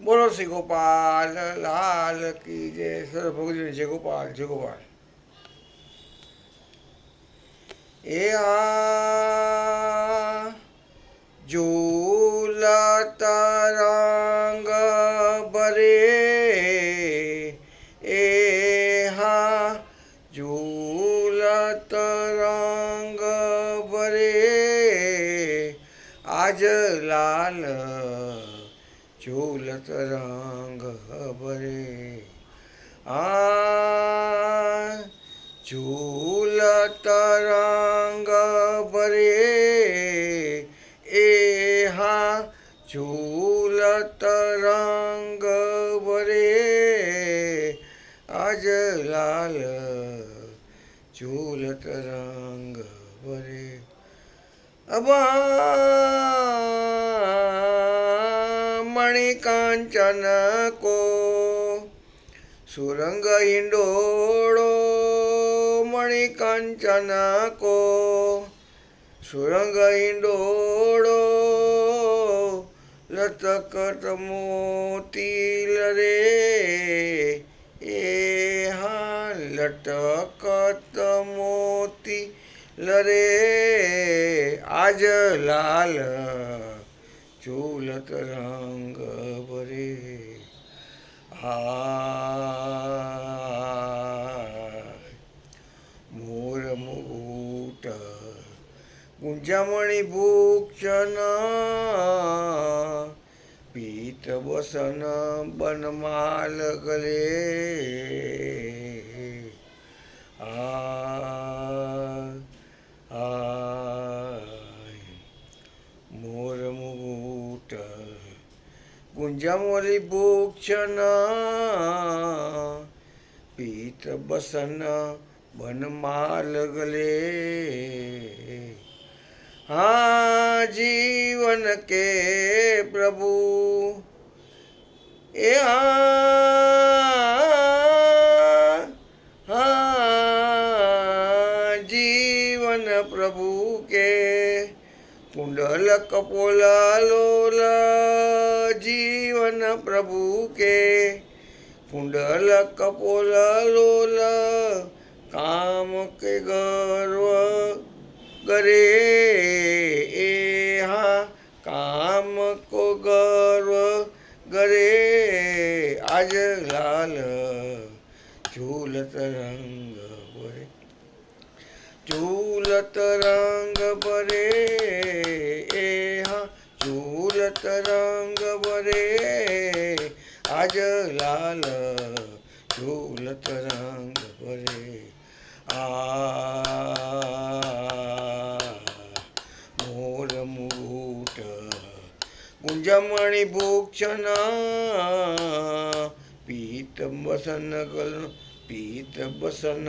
બોલો શ્રી ગોપાલ, લાલ કી જય સર ભગવતી જય ગોપાલ જય ગોપાલ. એ આ ઝૂલતા તરંગ બરે એ હા ઝૂલત તરંગ બરે આજ લાલ ઝૂલત રંગ બરે આ ઝૂલત રંગ ભરે એ હા ઝૂલત રંગ ભરે આજ લાલ ઝૂલત રંગ ભરે અબા મણિકાંચન કો સુરંગ હિંડોળો મણિકાંચન કો સુરંગ હિંડોળો લતકટ મોતી રે એ હા લટકત મોતી લરે આજ લાલ ઝૂલત રંગ ભરે મોર મુગુટ ગુંજામણી ભૂક્ષણ પીત બસન બનમાલ ગલે આ આય મોર મુગુટ ગુંજામલી ભૂક્ષણ પીત બસન બનમાલ ગલે. હા, જીવન કે પ્રભુ. એ હા, જીવન પ્રભુ કે કુંડલ કપોલા લોલ જીવન પ્રભુ કે. કુંડલ કપોલ લોલ કામ કે ગર્વ કરે એ હા. કામ કો ગર્વ કરે આજ લાલ ઝૂલત રંગ ભરે चूलतरंग बरे झूलत रंग बरे। आज लाल चूलतरंग बरे। आ मोर मूट गुंजमणी भूक्षणा पीत बसन गल पीत बसन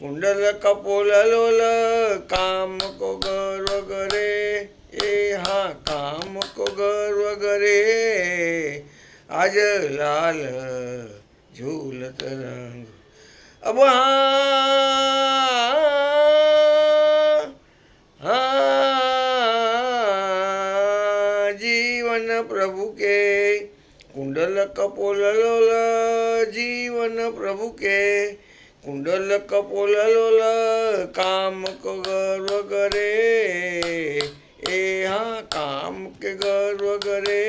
ઝૂલત રંગ ભરે એ હા ઝૂલત રંગ ભરે આજ લાલ ઝૂલત રંગ ભરે આ મોર મુટ ગુંજમણી ભૂક્ષણ પીત બસન ગલ પીત બસન પીત બસન વન માલ ગલે આ જીવન પ્રભુ કે, કુંડલ કપોલ લોલ જીવન પ્રભુ કે, કુંડલ કપોલ લોલ કામ ગર્વ કરે એ હા, કામ કે ગર્વ કરે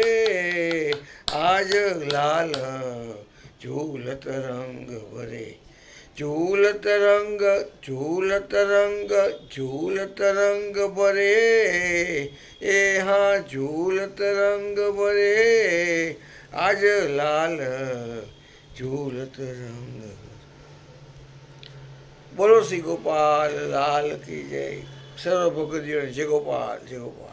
આજ લાલ ઝૂલત રંગ अब ચૂલ તરંગ ચૂલ તરંગ ચૂલ તરંગ ભરે. એ હા, ચૂલ તરંગ ભરે. આજ લાલ ચૂલ તરંગ. બોલો શ્રી ગોપાલ, લાલ કી જય. સર્વ ભગતીઓને જય ગોપાલ જય ગોપાલ.